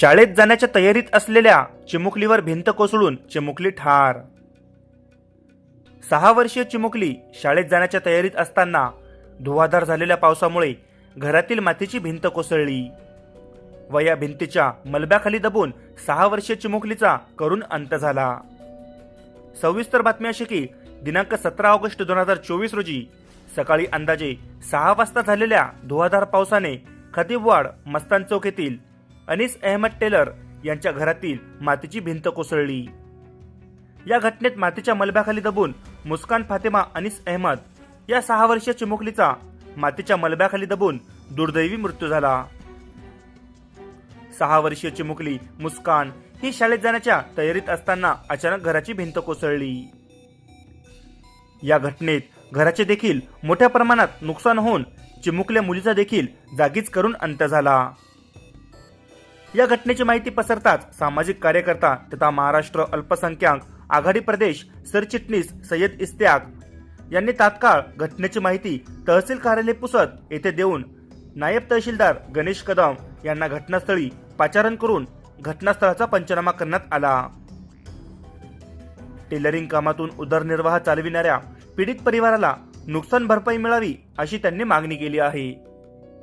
शाळेत जाण्याच्या तयारीत असलेल्या चिमुकलीवर भिंत कोसळून चिमुकली ठार. सहा वर्षीय चिमुकली शाळेत जाण्याच्या तयारीत असताना धुवाधार झालेल्या पावसामुळे घरातील मातीची भिंत कोसळली. व या भिंतीच्या मलब्याखाली दबून सहा वर्षीय चिमुकलीचा करून अंत झाला. सविस्तर बातमी अशी की दिनांक सतरा ऑगस्ट दोन हजार चोवीस रोजी सकाळी अंदाजे सहा वाजता झालेल्या धुवाधार पावसाने खतीबवाड मस्तान चौक येथील अनिस अहमद टेलर यांच्या घरातील मातीची भिंत कोसळली. या घटनेत मातीच्या मलब्याखाली दबून मुस्कान फातेमा अनिस अहमद या सहा वर्षीय चिमुकलीचा मातीच्या मलब्याखाली दबून दुर्दैवी मृत्यू झाला. सहा वर्षीय चिमुकली मुस्कान ही शाळेत जाण्याच्या तयारीत असताना अचानक घराची भिंत कोसळली. या घटनेत घराचे देखील मोठ्या प्रमाणात नुकसान होऊन चिमुकल्या मुलीचा देखील जागीच करून अंत झाला. या घटनेची माहिती पसरताच सामाजिक कार्यकर्ता तथा महाराष्ट्र अल्पसंख्याक आघाडी प्रदेश सरचिटणीस सय्यद इस्त्याक यांनी तात्काळ घटनेची माहिती तहसील कार्यालय पुसत येथे देऊन नायब तहसीलदार गणेश कदम यांना घटनास्थळी पाचारण करून घटनास्थळाचा पंचनामा करण्यात आला. टेलरिंग कामातून उदरनिर्वाह चालविणाऱ्या पीडित परिवाराला नुकसान भरपाई मिळावी अशी त्यांनी मागणी केली आहे.